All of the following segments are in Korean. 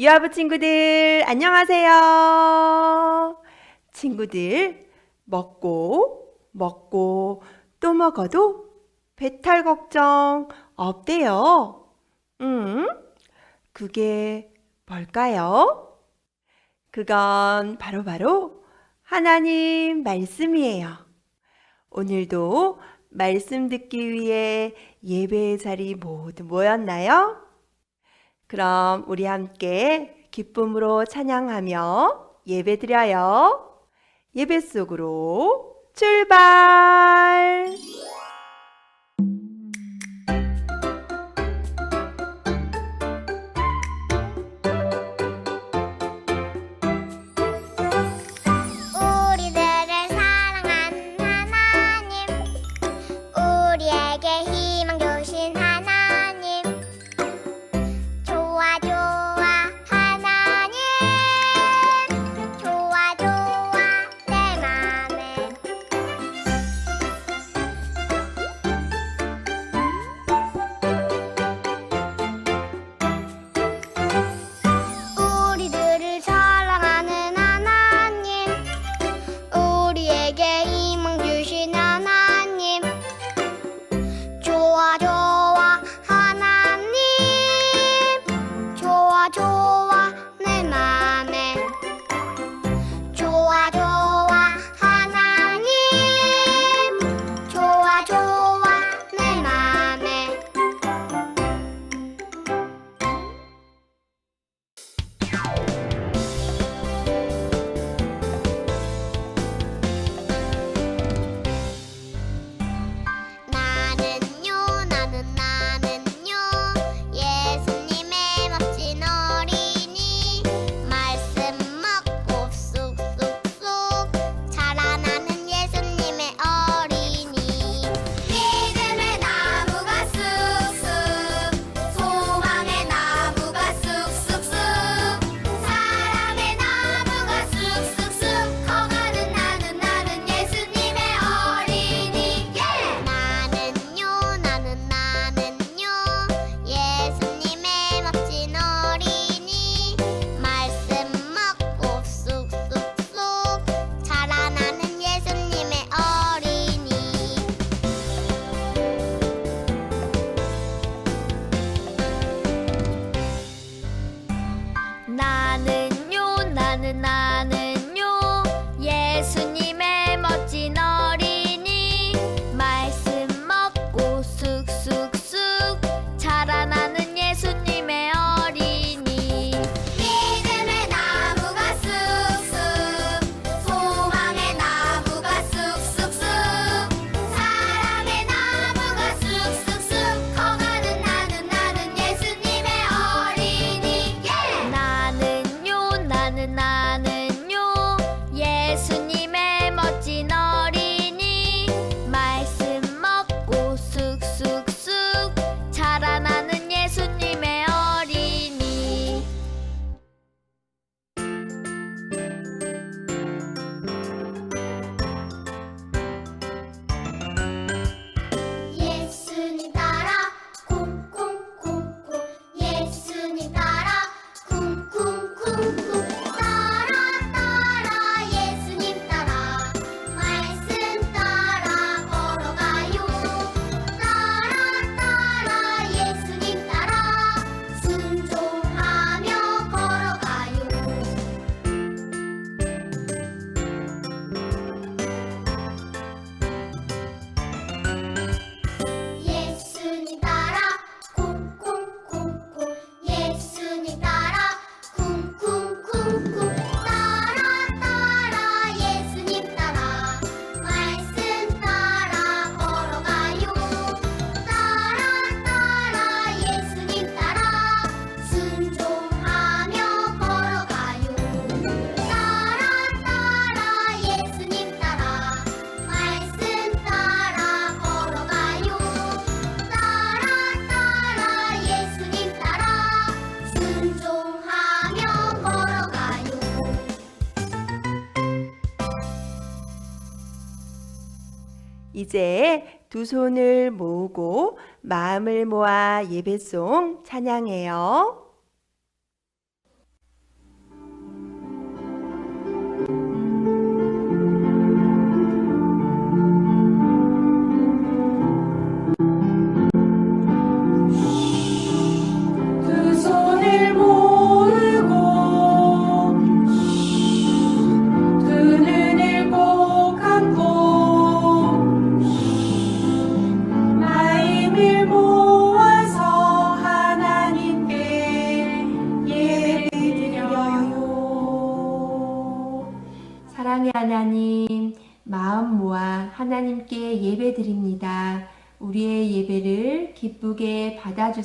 유아부 친구들, 안녕하세요. 친구들, 먹고, 먹고, 또 먹어도 배탈 걱정 없대요. 음, 그게 뭘까요? 그건 바로바로 바로 하나님 말씀이에요. 오늘도 말씀 듣기 위해 예배의 자리 모두 모였나요? 그럼 우리 함께 기쁨으로 찬양하며 예배드려요. 예배 속으로 출발! 이제 두 손을 모으고 마음을 모아 예배송 찬양해요.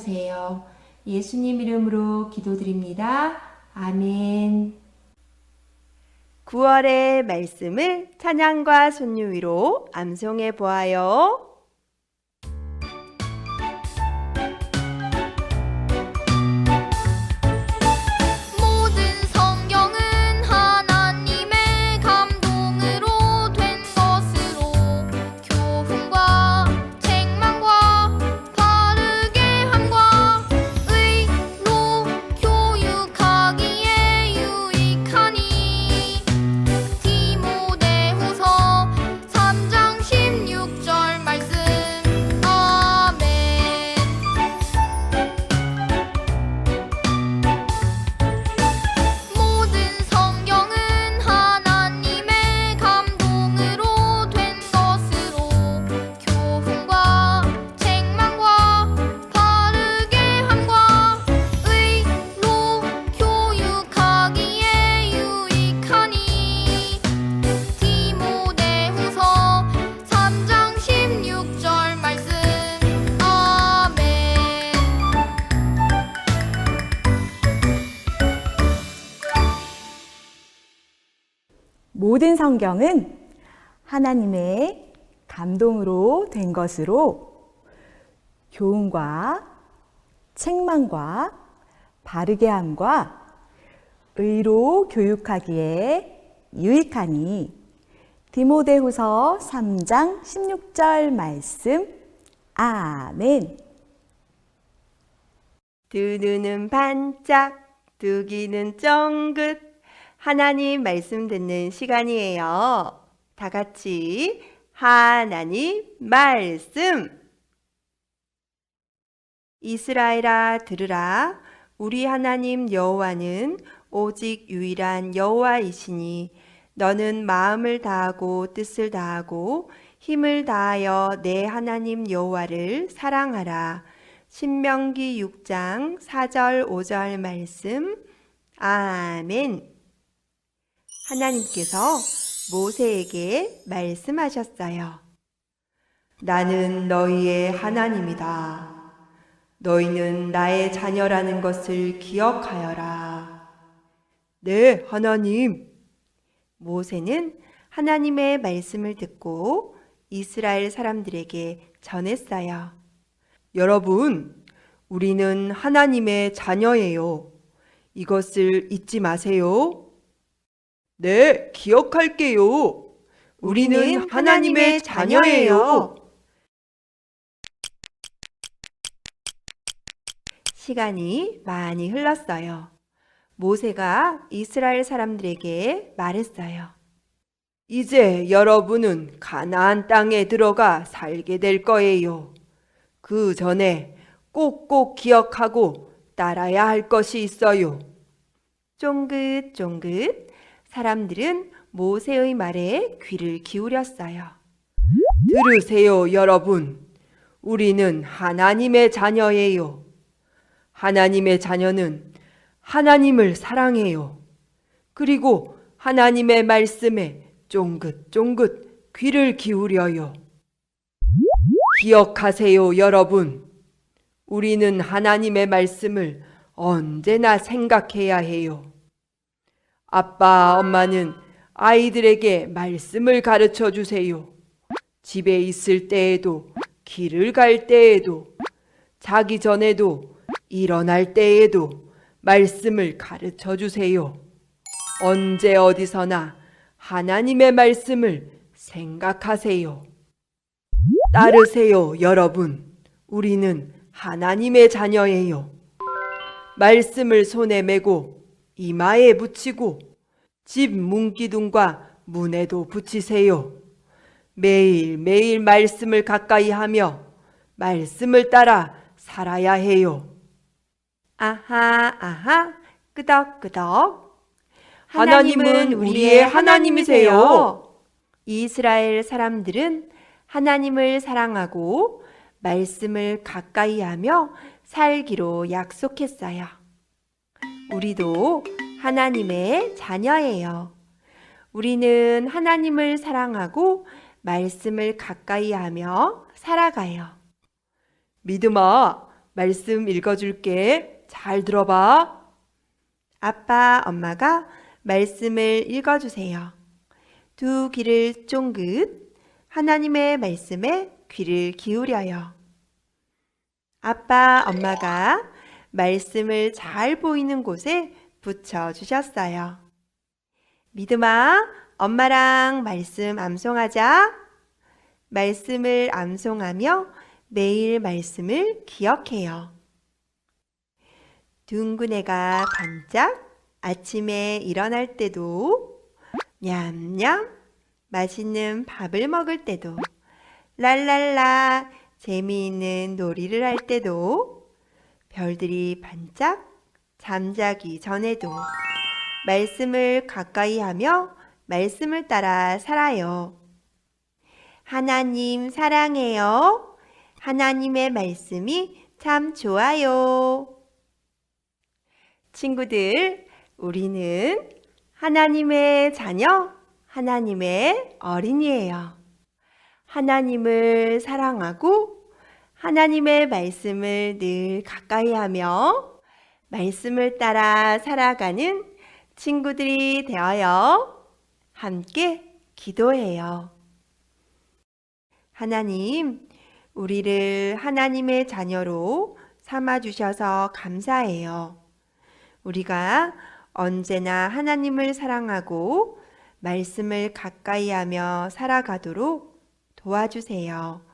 받아주세요. 예수님 이름으로 기도드립니다. 아멘. 9월의 말씀을 찬양과 손유 위로 암송해 보아요. 모든 성경은 하나님의 감동으로 된 것으로 교훈과 책망과 바르게 함과 의로 교육하기에 유익하니 디모데후서 3장 16절 말씀 아멘. 두 눈은 반짝, 두 귀는 쫑긋. 하나님 말씀 듣는 시간이에요. 다 같이 하나님 말씀. 이스라엘아 들으라 우리 하나님 여호와는 오직 유일한 여호와이시니 너는 마음을 다하고 뜻을 다하고 힘을 다하여 내 하나님 여호와를 사랑하라. 신명기 6장 4절 5절 말씀. 아멘. 하나님께서 모세에게 말씀하셨어요. 나는 너희의 하나님이다. 너희는 나의 자녀라는 것을 기억하여라. 네, 하나님. 모세는 하나님의 말씀을 듣고 이스라엘 사람들에게 전했어요. 여러분, 우리는 하나님의 자녀예요. 이것을 잊지 마세요. 네, 기억할게요. 우리는 하나님의 자녀예요. 시간이 많이 흘렀어요. 모세가 이스라엘 사람들에게 말했어요. 이제 여러분은 가나안 땅에 들어가 살게 될 거예요. 그 전에 꼭꼭 기억하고 따라야 할 것이 있어요. 쫑긋쫑긋 사람들은 모세의 말에 귀를 기울였어요. 들으세요, 여러분. 우리는 하나님의 자녀예요. 하나님의 자녀는 하나님을 사랑해요. 그리고 하나님의 말씀에 쫑긋쫑긋 귀를 기울여요. 기억하세요, 여러분. 우리는 하나님의 말씀을 언제나 생각해야 해요. 아빠, 엄마는 아이들에게 말씀을 가르쳐 주세요. 집에 있을 때에도, 길을 갈 때에도, 자기 전에도, 일어날 때에도 말씀을 가르쳐 주세요. 언제 어디서나 하나님의 말씀을 생각하세요. 따르세요, 여러분. 우리는 하나님의 자녀예요. 말씀을 손에 메고 이마에 붙이고 집 문기둥과 문에도 붙이세요. 매일 매일 말씀을 가까이 하며 말씀을 따라 살아야 해요. 아하, 아하, 끄덕끄덕. 하나님은 우리의 하나님이세요. 이스라엘 사람들은 하나님을 사랑하고 말씀을 가까이 하며 살기로 약속했어요. 우리도 하나님의 자녀예요. 우리는 하나님을 사랑하고 말씀을 가까이 하며 살아가요. 믿음아, 말씀 읽어줄게. 잘 들어봐. 아빠, 엄마가 말씀을 읽어주세요. 두 귀를 쫑긋 하나님의 말씀에 귀를 기울여요. 아빠, 엄마가 말씀을 잘 보이는 곳에 붙여 주셨어요. 믿음아, 엄마랑 말씀 암송하자. 말씀을 암송하며 매일 말씀을 기억해요. 둥근 애가 반짝 아침에 일어날 때도 냠냠 맛있는 밥을 먹을 때도 랄랄라 재미있는 놀이를 할 때도 별들이 반짝 잠자기 전에도 말씀을 가까이 하며 말씀을 따라 살아요. 하나님 사랑해요. 하나님의 말씀이 참 좋아요. 친구들, 우리는 하나님의 자녀, 하나님의 어린이에요. 하나님을 사랑하고 하나님의 말씀을 늘 가까이 하며 말씀을 따라 살아가는 친구들이 되어요. 함께 기도해요. 하나님, 우리를 하나님의 자녀로 삼아주셔서 감사해요. 우리가 언제나 하나님을 사랑하고 말씀을 가까이 하며 살아가도록 도와주세요.